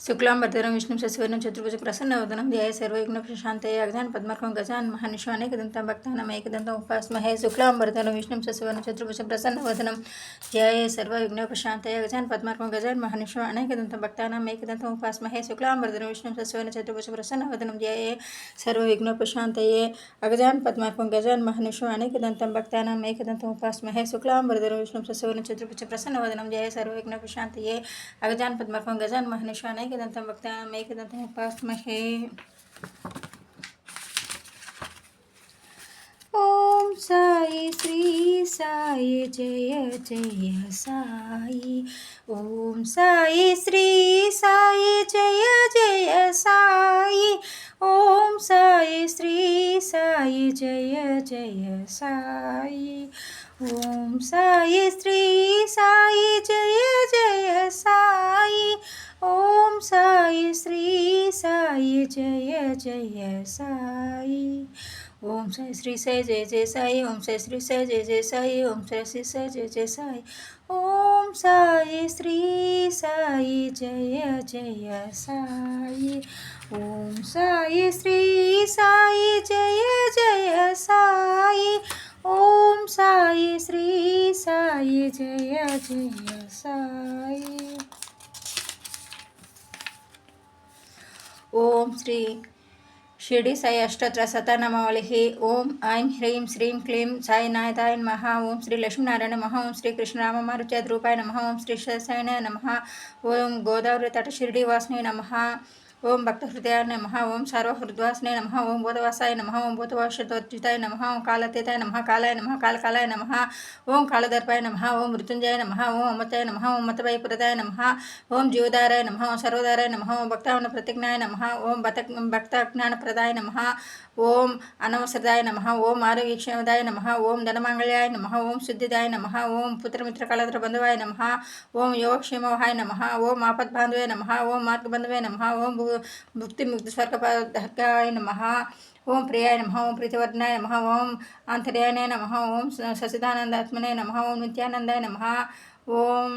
శుక్లాంబరధరం విష్ణు శశివర్ణం చతుర్భుజ ప్రసన్నవదనం ధ్యాయ సర్వయజ్ఞ ప్రశాంతయ అగజాన్ పద్మర్కం గజాన్ మహర్నిషు అనేకదంతం భక్తానం ఏకదంతం ఉపాస్మహే శుక్లాంబరధరం విష్ణు శశివర్ణం చతుర్భుజ ప్రసన్నవదనం ధ్యాయ సర్వయజ్ఞ ప్రశాంతయ అగజాన్ పద్మర్కం గజాన్ మహర్నిషు అనేకదంతం భక్తానం ఏకదంతం ఉపాస్మహే శుక్లాంబరధరం విష్ణు శశివర్ణ చతుర్భుజ ప్రసన్నవదనం ధ్యాయ సర్వవిఘ్న ప్రశాంతయే అగజాన్ పద్మార్కం గజాన్ మహర్నిషు అనేకదంతం భక్తానం ఏకదంతం ఉపాస్మహే శుక్లాంబరధరం విష్ణు శశివర్ణ చతుర్భుజ ప్రసన్నవదనం ధ్యాయ సర్వవిఘ్న ప్రశాంతయే అగజాన్ పద్మర్కం గజాన్ وقت میں ایک دن تم پاکستم ہے ام سائی شری سائی جی جی سائی۔ ام سائی شری سائی جی جی سائی۔ ام سائی، سری سائی جی جی سائی۔ ام سائی، سری سائی جی جی سائی۔ సాయి శ్రీ సాయి జయ జయ సాయి ఓం సాయి శ్రీ సాయి జయ జయ సాయి ఓం సాయి శ్రీ సాయి జయ జయ సాయి ఓం సాయి శ్రీ సాయి జయ జయ సాయి ఓం సాయి శ్రీ సాయి జయ జయ సాయి ఓం సాయి శ్రీ సాయి జయ జయ సాయి ఓం సాయి శ్రీ సాయి జయ జయ సాయి او شری شی سائی اشتر شت نمبل ام ہری کلیتام مرچ روپئے نم وری شائن نم گودری تٹ شروعی واس نم ஓம் பக்தஹிருதயாய நம ஓம் சர்வஹிருத்வாசனே நம ஓம் போதவாசாய நம ஓம் போதவாஷத்வத்விதாய நம ஓம் காலத்தேதாய நம காலாய நம காலகாலாய நம ஓம் காலதர்பாய நம ஓம் மிருத்துஞ்சய நம ஓம் அமத்தாய நம ஓம் மத்தபாய புரதாய நம ஓம் ஜீவதாராய நம ஓம் சர்வதாராய நம ஓம் பக்தாவன பிரதிஜாய நம ஓம் பத பக்த அஜான பிரதாய நம ஓம் அனவசரதாய நம ஓம் ஆரோக்கியதாய நம ஓம் தனமங்களாய நம ஓம் சுத்திதாய நம ஓம் புத்திரமித்திர கலதர பந்துவாய நம ஓம் யோகக்ஷேமவாய நம ஓம் ஆபத் பாந்தவே நம ஓம் மார்க்க பந்துவே நம ஓம் భుక్తి ముక్తి స్వర్గపదకాయ నమ ఓం ప్రియాయ నమ ఓం ప్రీతివర్ధనాయ నమ ఓం ఆంతర్యాయ నమ ఓం సచిదానందాత్మనే నమ ఓం నిత్యానందాయ నమ ఓం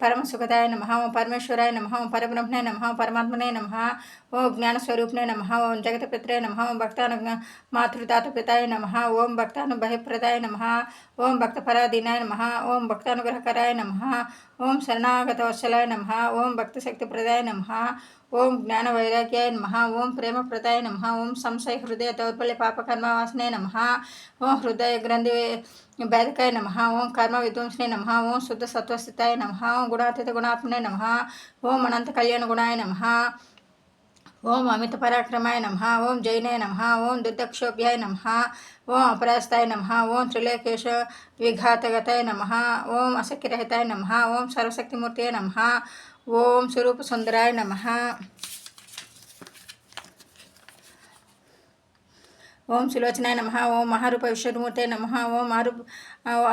పరమసుఖదాయ నమ ఓం పరమేశ్వరాయ నమ ఓం పరబ్రహ్మణే నమ పరమాత్మనే నమ ఓం జ్ఞానస్వరూపిణే నమ ఓం జగత్పిత్రే నమ ఓం భక్తాను మాతృతాతపితాయ నమ ఓం భక్తాను బహిప్రదాయ నమ ఓం భక్తపరాధీనాయ నమ ఓం భక్తానుగ్రహకరాయ నమ ఓం శరణాగత వత్సలాయ నమ ఓం భక్తశక్తిప్రదాయ నమ ఓం జ్ఞాన వైరాగ్యాయ నమ ఓం ప్రేమ ప్రదాయ నమ ఓం సంశయ హృదయ దౌర్బల్య పాపకర్మవాసనే నమ ఓం హృదయ గ్రంథి భేదకాయ నమ ఓం కర్మ విధ్వంసనే నమ ఓం శుద్ధ సత్వస్థితాయ నమ ఓం గుణాతీత గుణాత్మనే నమ ఓం అనంత కళ్యాణ గుణాయ నమ ఓం అమిత పరాక్రమాయ నమ ఓం జైనాయ నమ ఓం దుర్దక్షోభ్యాయ నమ ఓం అపరాస్తాయ నమ ఓం త్రిలోకేశ విఘాతగతాయ నమ ఓం అసక్తిరహితాయ నమ ఓం సర్వశక్తిమూర్తియ నమ ఓం స్వరూప సుందరాయ నమ. ఓం సులోచనాయ నమ ఓం మహారూప విశ్వమూర్తే నమ ఓం అరూప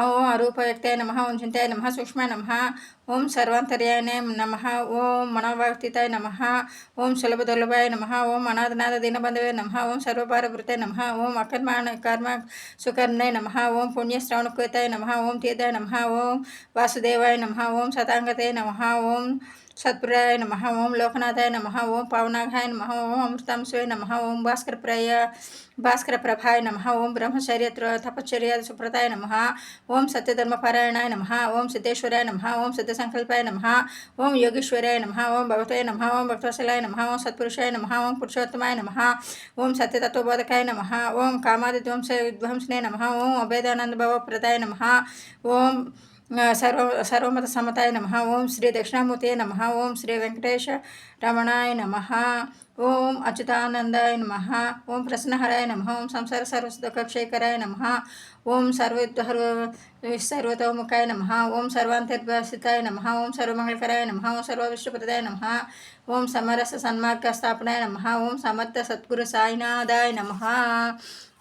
ఓం అరూపవ్యక్తే నమ ఓం చింతాయ నమ సూక్ష్మాయ నమ ఓం సర్వాంతర్యాయ నమ ఓం మనోవర్తితాయ నమ ఓం సులభ దుర్లభాయ నమ ఓం అనాథనాథ దీనబంధవే నమ ఓం సర్వపారభృతే నమ ఓం అకర్మ కర్మ సుకర్ణయ నమ ఓం పుణ్యశ్రవణకృతాయ నమ ఓం తీర్థాయ నమ ఓం వాసుదేవాయ నమ ఓం శతాంగతే నమ ఓం సత్పురాయ నమ ఓం లోకనాథాయ నమ ఓం పవనాఘాయ నమ ఓం అమృతాంశయ నమ ఓం భాస్కరప్రాయ భాస్కర ప్రభాయ నమ ఓం బ్రహ్మచర్య తపశ్చర్య సుప్రతాయ నమ ఓం సత్యధర్మపారాయణాయ నమ ఓం సిద్ధేశ్వరాయ నమ ఓం సిద్ధసంకల్పాయ నమ ఓం యోగేశ్వరాయ నమ ఓం భగవతాయ నమ ఓం భక్తవసలాయ నమ ఓం సత్పురుషాయ నమ ఓం పురుషోత్తమాయ నమ ఓం సత్యతత్వబోధకాయ నమ ఓం కామాది ధ్వంస విధ్వంసనే నమ ఓం అభేదానంద భవప్రదాయ నమ ఓం సర్వ సర్వమత సమతాయ నమ ఓం శ్రీ దక్షిణామూర్తి నమ ఓం శ్రీ వెంకటేశ రమణాయ నమ ఓం అచ్యుతానందాయ నమ ఓం ప్రసన్నహరాయ నమ ఓం సంసార సర్వసుఖక్షేకరాయ నమ ఓం సర్వద్వహర్ సర్వతోముఖాయ నమ ఓం సర్వాంతర్భాసితాయ నమ ఓం సర్వమంగళకరాయ నమ ఓం సర్వవిష్ణుపదాయ నమ ఓం సమరస సన్మార్గ స్థాపనాయ నమ ఓం సమర్థ సద్గురు సాయినాథాయ నమ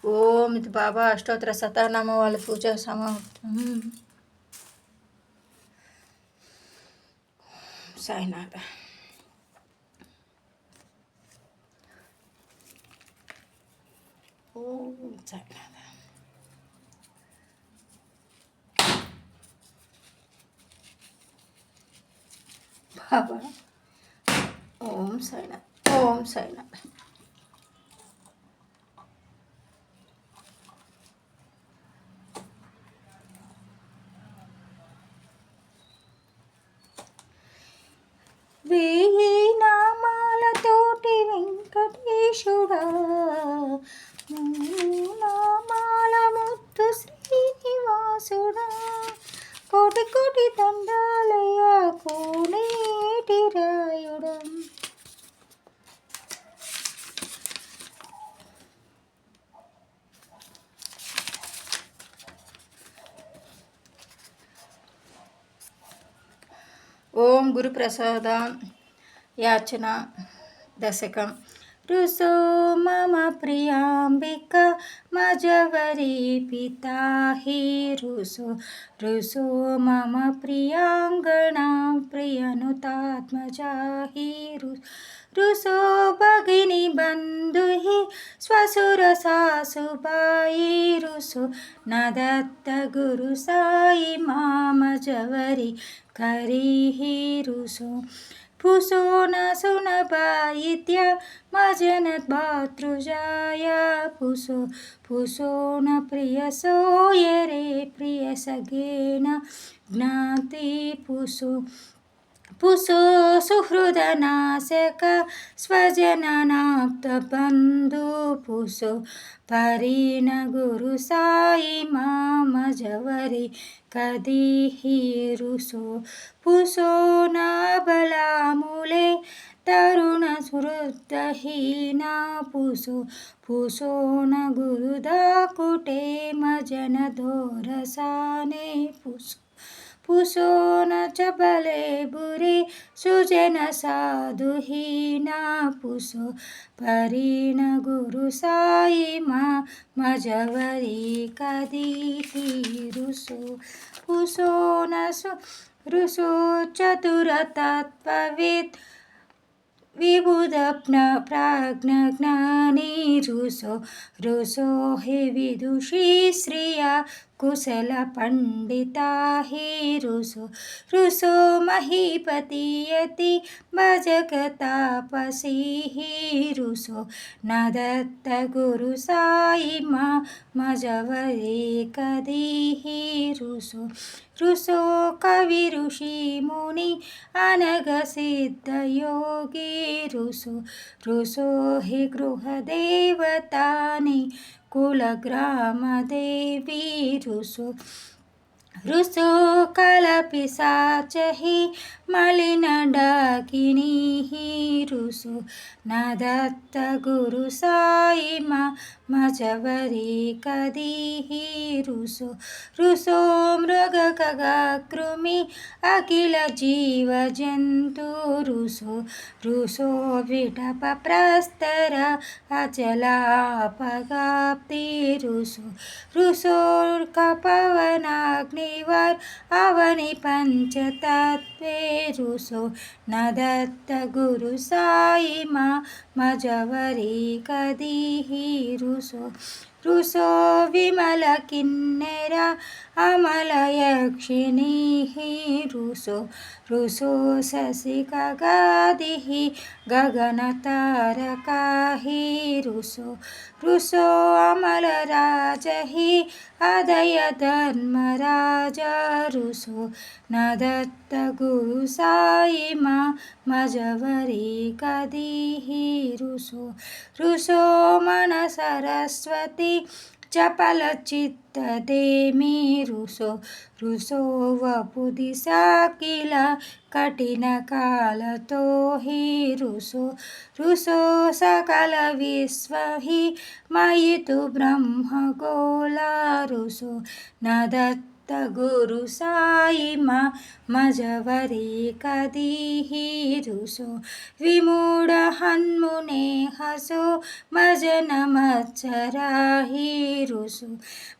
ఓం ఇది బాబా అష్టోత్తర శతనామ వాళ్ళ పూజ సమాప్తం Hüseyin abi. Oo, oh, Hüseyin abi. Baba. Oh, Om Sainat. Om oh, Sainat. దండాలయ్యా. కోటి కోటి దండాలయ్యా కోనేటి రాయుడం. ఓం గురుప్రసాద యాచన దశకం. ऋषो मम प्रियाम्बिका मजवरी पिता हि रुसो रुसो मम प्रियाङ्गणा प्रियनुतात्मजा प्रियाङ्गणां रुसो भगिनी बन्धुहि स्वसुरसासु रुसो न दत्त गुरुसायि मामजवरि मजवरी रुसो फुसो न सुनपायित्य मजनद्भातृजाय पुसो फुसो न प्रियसो यरे प्रियसगेन ज्ञाति पुसो పుసో సుహృదనాశక స్వజననాప్తబంధు పుసో పరీణ గురు సాయి మామ జవరి కదీహిరుసో పుసో నా బలాములే తరుణ సుహృదహీన పుసు పుసోన గురుదా కుటేమ జన దోరసానే పుసు पुसो न च बले बुरे सुजन साधुहीना पुसो। परिण गुरु साई मा मजवरी रुसो पुसो न सु रुसो चतुरतत्त्ववित् विबुधप्न प्राज्ञज्ञानी रुसो। रुसो हि विदुषी श्रिया कुशलपण्डिता हि हीरुषु ऋषो महीपतीयति भजगतापसिरुषु न दत्तगुरुसायि मा मजवरे कविऋषि मुनि कविऋषिमुनि अनघसिद्धयोगीरुषु ऋषो हि गृहदेवतानि ಕುಲಗ್ರಾಮ ದೇವಿ ರುಸು ಋಸೋ ಕಲಪಿಸಾಚಹಿ ಮಲಿನ ಡಾಕಿನಿ ಋಸು ನ ದತ್ತ ಗುರು ಸಾಯಿ ಮಜವರಿ ಕದೀಹಿ ಋಸು ಋಸೋ ಮೃಗ ಕಗ ಕೃಮಿ ಅಖಿಲ ಜೀವ ಜಂತು ಋಸು ಋಸೋ ವಿಟಪ ಪ್ರಸ್ತರ ಅಚಲಾಪಗಾಪ್ತಿ ಋಸು ಋಸೋರ್ಕಪವನಾಗ್ನಿ अवनि पञ्चतत्त्वे रुसो न दत्तगुरु साई मा मजवरी कदीहि रुसो रुसो विमलकिन्नर अमलयक्षिणीः रुसो रुसो शशिखगादिः गगनतारकाः रुसो रुसो अमलराजः अदयधर्मराज रुसो न दत्तगुरु साई मा मजवरी कदीः रुसो रुसो मन ಚಪಲ ಚಿತ್ತದೆ ಮೀರುಸೋ ರುಸೋವಪು ದಿಸಾಕಿಲ ಕಠಿಣ ಕಾಲತೋ ಹಿ ರುಸೋ ರುಸೋ ಸಕಲ ವಿಶ್ವ ಹಿ ಮಯಿತು ಬ್ರಹ್ಮ ಗೋಲ ರುಸೋ ನದತ್ತ गुरु साईमा माझ्यावरी कधीही रुसो? विमूढ हन्मुने हसो मजन मत्सराही रुसो?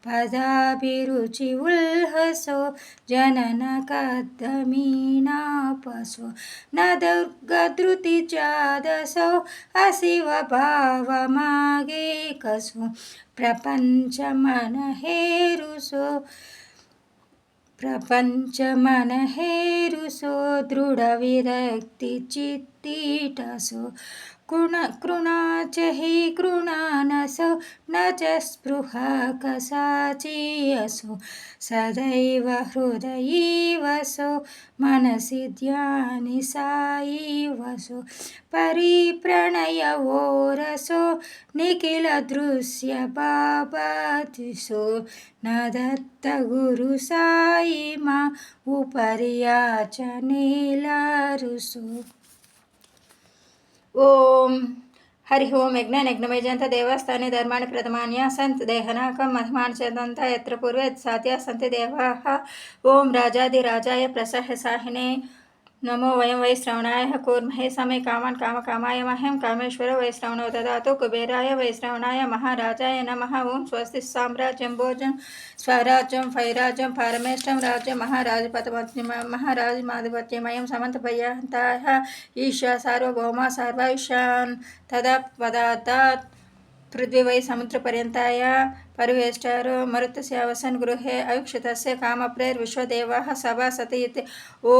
पदाभिरुचि उल्हसो जनन कद्दमीनापसो न दुर्गधृतिचादसो असिव भावमागे कसो? प्रपंच मन हे रुसो। ಪ್ರಪಂಚಮನಹೇರು ಸೋ ದೃಢ ವಿರಕ್ತಿ ಚಿತ್ತೀಟ ಸೋ कृण कृणाच हि कृणानसो न च स्पृहा कसाची असो सदैव हृदयी वसो मनसि ध्यानि साई वसो परिप्रणयवो रसो निखिलदृश्य बाबतिसो न दत्तगुरु साई मा उपर्याचनेलारुसो او ہریہجن دیہستادمیاں سنت دیہناک منچنت یات پوسیا سنتی دیہی پرساہ నమో వయం వై శ్రవణాయ కూర్మహే సమే కామాన్ కామ కామాయ మహ్యం కామేశ్వర వై శ్రవణో దదాతు కుబేరాయ వై శ్రవణాయ మహారాజాయ నమ ఓం స్వస్తి సామ్రాజ్యం భోజం స్వరాజ్యం ఫైరాజ్యం పారమేష్టం రాజ్యం మహారాజపతి మహారాజమాధిపత్యమయం సమంతపయ్యంత ఈశ సార్వభౌమ సర్వైషాన్ తదా పదార్థాత్ పృథ్వీ సముద్రపర్యంతాయ پریوشار مرتن گرے ایشت کا کام پر او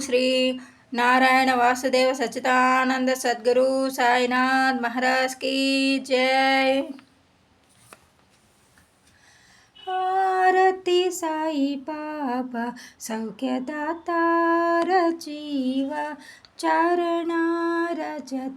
سی نارا واسد سچدو نات مہاراج کی